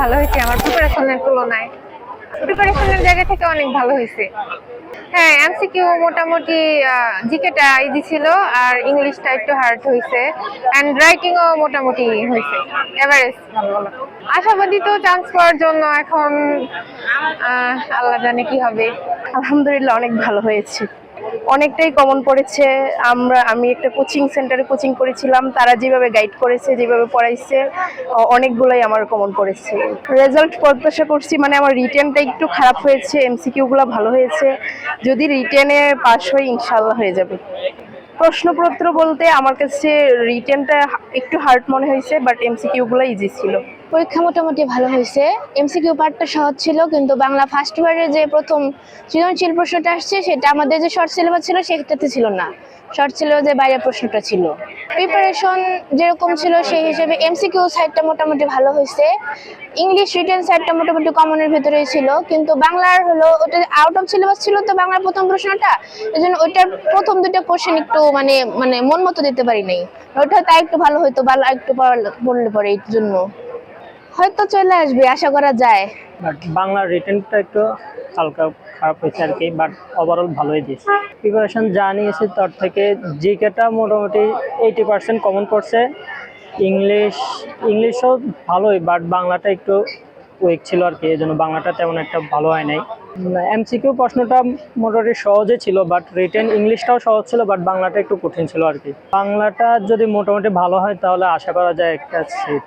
ভালো হয়েছে, আমার প্রিপারেশনের তুলনায়। প্রিপারেশনের জায়গা থেকে অনেক ভালো হয়েছে। হ্যাঁ এমসিকিউ মোটামুটি জিকেটা ইজি ছিল আর ইংলিশটা একটু হার্ড হয়েছে। অ্যান্ড রাইটিংও মোটামুটি হয়েছে এভারেজ ভালো আশাবাদী তো চান্স পাওয়ার জন্য এখন আল্লাহ জানে কি হবে। আলহামদুলিল্লাহ, অনেক ভালো হয়েছে। অনেকটাই কমন পড়েছে। আমরা, আমি একটা কোচিং সেন্টারে কোচিং করেছিলাম। তারা যেভাবে গাইড করেছে, যেভাবে পড়াইছে অনেকগুলোই আমার কমন পড়েছে। রেজাল্ট প্রত্যাশা করছি মানে আমার রিটেনটা একটু খারাপ হয়েছে এমসিকিউগুলো ভালো হয়েছে। যদি রিটেনে পাস হই ইনশাল্লাহ হয়ে যাবে। প্রশ্নপত্র বলতে আমার কাছে রিটেনটা একটু হার্ড মনে হয়েছে বাট এমসিকিউগুলো ইজি ছিল। পরীক্ষা মোটামুটি ভালো হয়েছে। এমসিকিউ পার্টটা সহজ ছিল, কিন্তু বাংলা ফার্স্ট ইয়ারে যে প্রথম সৃজনশীল প্রশ্নটা আসছে, সেটা আমাদের যে শর্ট সিলেবাস ছিল, সেটাতে ছিল না। শর্ট ছিল যে বাইরের প্রশ্নটা ছিল। প্রিপারেশন যেরকম ছিল, সেই হিসেবে এমসিকিউ সাইডটা মোটামুটি ভালো হয়েছে। ইংলিশ রিটেন সাইডটা মোটামুটি কমনের ভিতরেই ছিল, কিন্তু বাংলার হলো, ওটা আউট অফ সিলেবাস ছিল তো বাংলার প্রথম প্রশ্নটা এই জন্য ওইটার প্রথম দুটো কোশ্চেন একটু মানে মানে মন মতো দিতে পারি নাই ওটা তাই একটু ভালো হইতো ভালো একটু পড়ালে- পরে এই জন্য। হয়তো চলে আসবে, আশা করা যায়। বাট বাংলা রিটেনটা একটু হালকা খারাপ হয়েছে আর কি বাট ওভারঅল ভালোই দিয়েছে। প্রিপারেশন যা নিয়েছি তার থেকে জিকেটা মোটামুটি এইটি পার্সেন্ট কমন পড়ছে ইংলিশ ইংলিশও ভালোই বাট বাংলাটা একটু উইক ছিল আর কি এই জন্য বাংলাটা তেমন একটা ভালো হয় নাই। এমসিকিউ প্রশ্নটা মোটামুটি সহজে ছিল বাট রিটেন ইংলিশটাও সহজ ছিল বাট বাংলাটা একটু কঠিন ছিল আর কি। বাংলাটা যদি মোটামুটি ভালো হয়, তাহলে আশা করা যায় একটা সিট